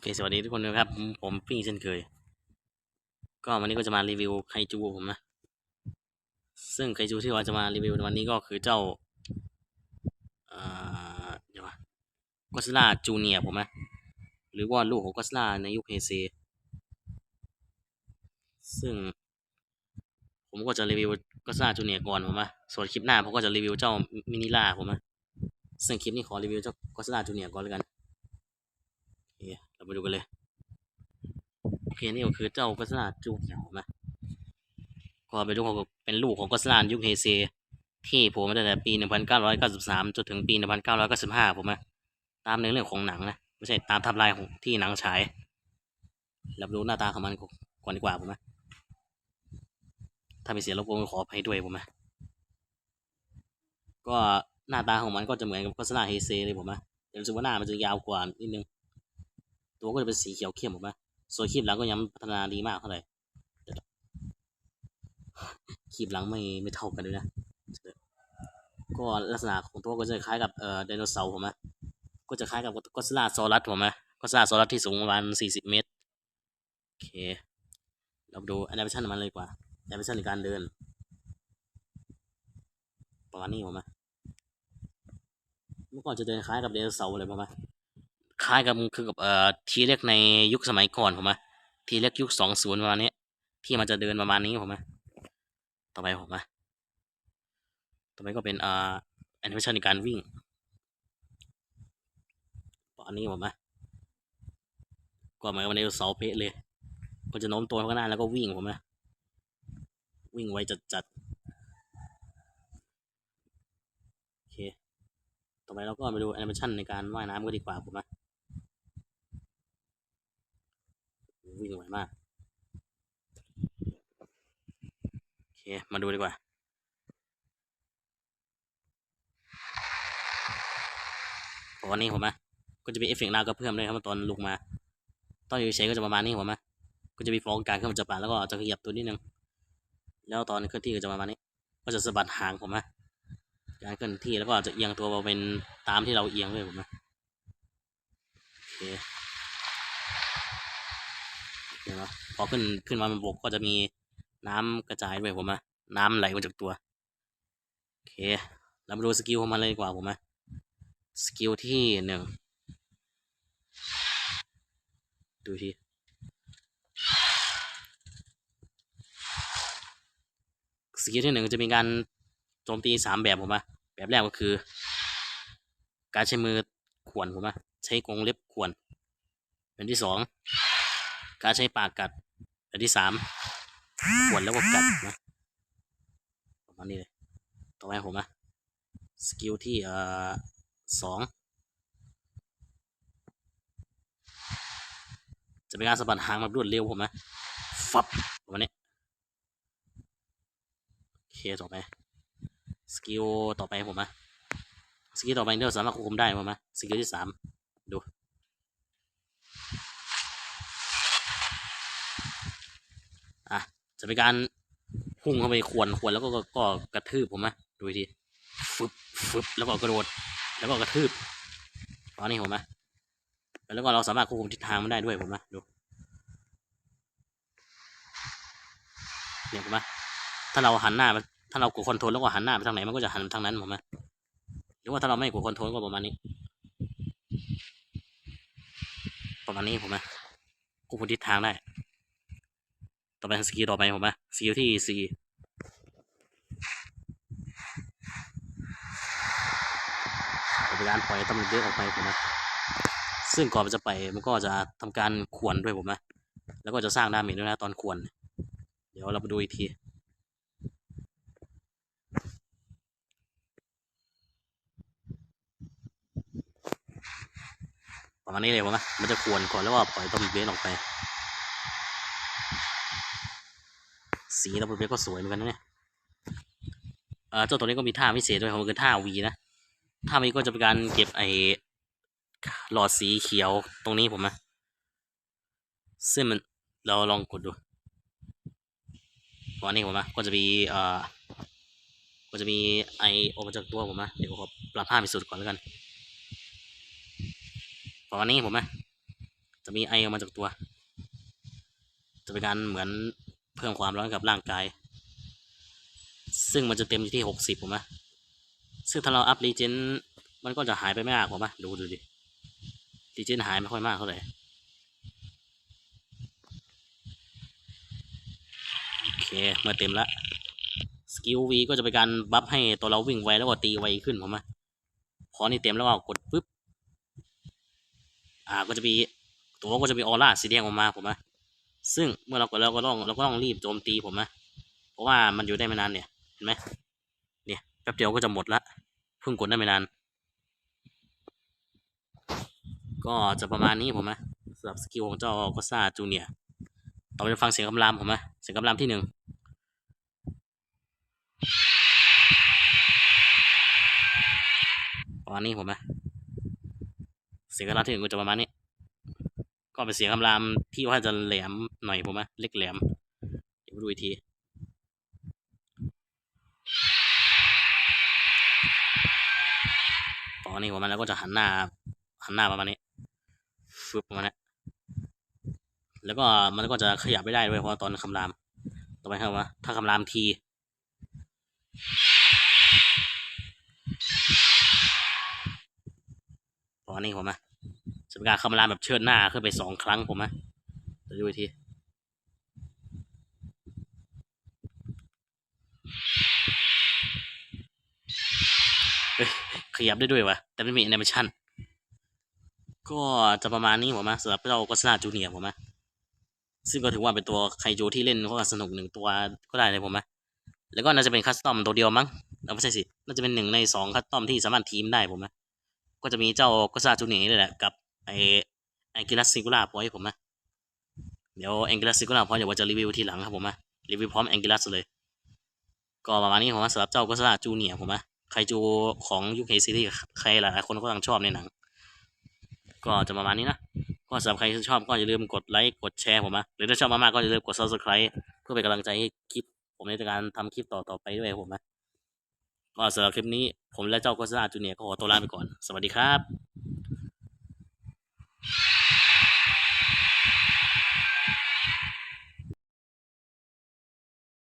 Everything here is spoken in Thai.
อเค สวัสดีทุกคนนะครับผมผมปิ้งเช่นเคย ก็วันนี้ก็จะมารีวิวไคจูผมนะ ซึ่งไคจูที่ว่าจะมารีวิววันนี้ก็คือเจ้า เอ่อเดี๋ยวก็สล่าจูเนียผมนะ หรือว่าลูกของก็สล่าในยุคเฮเซซึ่ง ผมก็จะรีวิวก็สล่าจูเนียก่อนผมนะ ส่วนคลิปหน้าผมก็จะรีวิวเจ้ามินิล่าผมนะ ซึ่งคลิปนี้ขอรีวิวเจ้าก็สล่าจูเนียก่อนแล้วกันโอ เราไปดูกันเลย โอเค นี่ก็คือเจ้าก็สลาจูเนียร์นะก็เป็นลูกของเป็นลูกของก็สลายุคเฮเซที่ผมมาตั้งแต่ปี 1993 จนถึงปี 1995 ผมนะตามในเรื่องของหนังนะ ไม่ใช่ตามทำลายของที่หนังฉายเราไปดูหน้าตาของมันก่อนดีกว่าผมนะถ้ามีเสียงรบกวนขออภัยด้วยผมนะก็หน้าตาของมันก็จะเหมือนกับก็สลาเฮเซเลยผมนะแต่รู้สึกว่าหน้ามันจะยาวกว่านิดนึง ตัวก็จะเป็นสีเขียวเข้มผมนะส่วนคลิปหลังก็ยังพัฒนาดีมากเท่าไหร่เดี๋ยวคลิปหลังไม่ไม่เท่ากันเลยนะก็ลักษณะของตัวก็จะคล้ายกับเอ่อไดโนเสาร์ผมนะก็จะคล้ายกับก็สลาซอรัสผมนะก็สลาซอรัสที่สูงประมาณสี่สิบเมตรโอเค เราดูแอนิเมชันมันเลยกว่าแอนิเมชันในการเดิน ประมาณนี้ผมนะเมื่อก่อนจะเดินคล้ายกับไดโนเสาร์เลยผมนะ คล้ายกับคือกับเอ่อทีเล็กในยุคสมัยก่อนผมอะทีเล็กยุคสองศูนย์ประมาณนี้ที่มันจะเดินประมาณนี้ผมอะต่อไปผมอะต่อไปก็เป็นเอ่อแอนิเมชันในการวิ่งตอนนี้ผมอะก็เหมือนกับในเสาเป๊ะเลยก็จะโน้มตัวข้างหน้าแล้วก็วิ่งผมอะวิ่งไวจัดจัดๆโอเค ต่อไปเราก็มาดูแอนิเมชันในการว่ายน้ำก็ดีกว่าผมนะ วิ่งไวมากโอเคมาดูดีกว่าตอนนี้ผมนะก็จะมีเอฟเฟกต์หน้ากระเพื่อมด้วยครับตอนลุกมา ตอนอยู่เฉยก็จะประมาณนี้ผมนะก็จะมีฟองการเคลื่อนจะปาดแล้วก็จะขยับตัวนิดนึงแล้วตอนเคลื่อนที่ก็จะประมาณนี้ ก็จะสะบัดหางผมนะการเคลื่อนที่แล้วก็จะเอียงตัวมาเป็นตามที่เราเอียงด้วยผมนะโอเค ห็นไหมพอขึ้นขึ้นมาบนบกก็จะมีน้ำกระจายด้วยผมอะน้ำไหลมาจากตัวโอเคเรามาดูสกิลของมันเลยดีกว่าผมอะสกิลที่หนึ่งดูทีสกิลที่หนึ่งจะมีการโจมตีสามแบบผมอะแบบแรกก็คือ การใช้มือขวนผมอะใช้กรงเล็บขวนแบบที่สอง การใช้ปากกัด อันที่สามขวนแล้วก็กัดนะประมาณนี้เลยต่อไปผมนะสกิลที่เอ่อสองจะเป็นการสะบัดหางแบบรวดเร็วผมนะฟับประมาณนี้โอเคต่อไปสกิลต่อไปผมนะสกิลต่อไปที่เราสามารถควบคุมได้ผมนะสกิลที่สามดู อะ จะเป็นการพุ่งเข้าไปขวนขวนแล้วก็ก็ก็กระทืบผมนะดูทีฟึบฟึบแล้วก็กระโดด แล้วก็กระทืบตอนนี้ผมนะแล้วก็เราสามารถควบคุมทิศทางมันได้ด้วยผมนะดูเนี่ยผมนะถ้าเราหันหน้าถ้าเรากดคอนโทรลแล้วก็หันหน้าไปทางไหนมันก็จะหันไปทางนั้นผมนะหรือว่าถ้าเราไม่กดคอนโทรลก็ประมาณนี้ ประมาณนี้ผมนะควบคุมทิศทางได้ ต่อไปสกิลต่อไปผมนะสกิลที่สี่เป็นการปล่อยตำรวจเยอะออกไปผมนะซึ่งก่อนมันจะไปมันก็จะทำการขวนด้วยผมนะ แล้วก็จะสร้างดาเมจด้วยนะตอนขวน เดี๋ยวเราไปดูอีกทีประมาณนี้เลยผมนะมันจะขวนก่อนแล้วก็ปล่อยตำรวจเยอะออกไป สีดับเบิลเบก็สวยเหมือนกันนะเนี่ยเจ้าตัวนี้ก็มีท่าพิเศษด้วยครับมันคือท่าวีนะท่าวีก็จะเป็นการเก็บไอหลอดสีเขียวตรงนี้ผมนะซึ่งมันเราลองกดดูตอนนี้ผมนะก็จะมีเอ่อก็จะมีไอออกมาจากตัวผมนะเดี๋ยวขอปรับภาพไปสุดก่อนแล้วกันตอนนี้ผมนะจะมีไอออกมาจากตัว จะเป็นการเหมือน เพิ่มความร้อนกับร่างกาย ซึ่งมันจะเต็มอยู่ที่หกสิบผมนะซึ่งถ้าเราอัพรีเจนมันก็จะหายไปไม่มากผมนะดูดูดิรีเจนหายไม่ค่อยมากเท่าไหร่โอเคเมื่อเต็มละสกิลวีก็จะเป็นการบัฟให้ตัวเราวิ่งไวแล้วก็ตีไวขึ้นผมนะพอนี่เต็มแล้วก็กดปุ๊บอ่าก็จะมีตัวก็จะมีออร่าสีแดงออกมาผมนะ ซึ่งเมื่อเรากดแล้วก็ต้องเราก็ต้องรีบโจมตีผมนะเพราะว่ามันอยู่ได้ไม่นานเนี่ยเห็นไหมเนี่ยแป๊บเดียวก็จะหมดละเพิ่งกดได้ไม่นาน ก็จะประมาณนี้ผมนะสำหรับสกิลของเจ้าก็ซ่าจูเนียต่อไปจะฟังเสียงคำรามผมนะเสียงคำรามที่หนึ่งประมาณนี้ผมนะเสียงคำรามที่หนึ่งก็จะประมาณนี้ ก็เป็นเสียงคำรามที่ว่าจะแหลมหน่อยผมนะเล็กแหลม เดี๋ยวดูอีกทีตอนนี้ผมมันแล้วก็จะหันหน้า หันหน้าประมาณนี้ฟึบประมาณนี้แล้วก็มันก็จะขยับไม่ได้ด้วยเพราะตอนคำราม ต่อไปครับว่าถ้าคำรามทีตอนนี้ผมนะจะ เป็นการคำรามแบบเชิดหน้าขึ้นไปสองครั้งผมนะเดี๋ยวดูอีกทีเฮ้ยขยับได้ด้วยวะแต่ไม่มีแอนิเมชันก็จะประมาณนี้ผมนะสำหรับเราก็สนาจูเนียผมนะซึ่งก็ถือว่าเป็นตัวไคจูที่เล่นก็สนุกหนึ่งตัวก็ได้เลยผมนะแล้วก็น่าจะเป็นคัสตอมตัวเดียวมั้งเอาไม่ใช่สิ น่าจะเป็นหนึ่งในสองคัสตอมที่สามารถทีมได้ผมนะ ก็จะมีเจ้าก็สนาจูเนียนี่แหละกับ ไอแองกิลัสซิงคูล่าพอยผมนะเดี๋ยวแองกิลัสซิงคูล่าพอยเดี๋ยวว่าจะรีวิวทีหลังครับผมนะรีวิวพร้อมแองกิลัสเลย ก็ประมาณนี้ผมว่าสำหรับเจ้าก็สนาจูเนียผมนะไครจูของยุคเฮซีรีส์ใครหลายๆคนก็กำลังชอบในหนัง ก็จะประมาณนี้นะก็สำหรับใครที่ชอบก็อย่าลืมกดไลค์กดแชร์ผมนะหรือถ้าชอบมากๆก็อย่าลืมกด subscribe เพื่อเป็นกำลังใจให้คลิป ผมในการทำคลิปต่อๆไปด้วยผมนะก็สำหรับคลิปนี้ผมและเจ้าโฆษณาจูเนียร์ก็ขอตัวลาไปก่อน สวัสดีครับ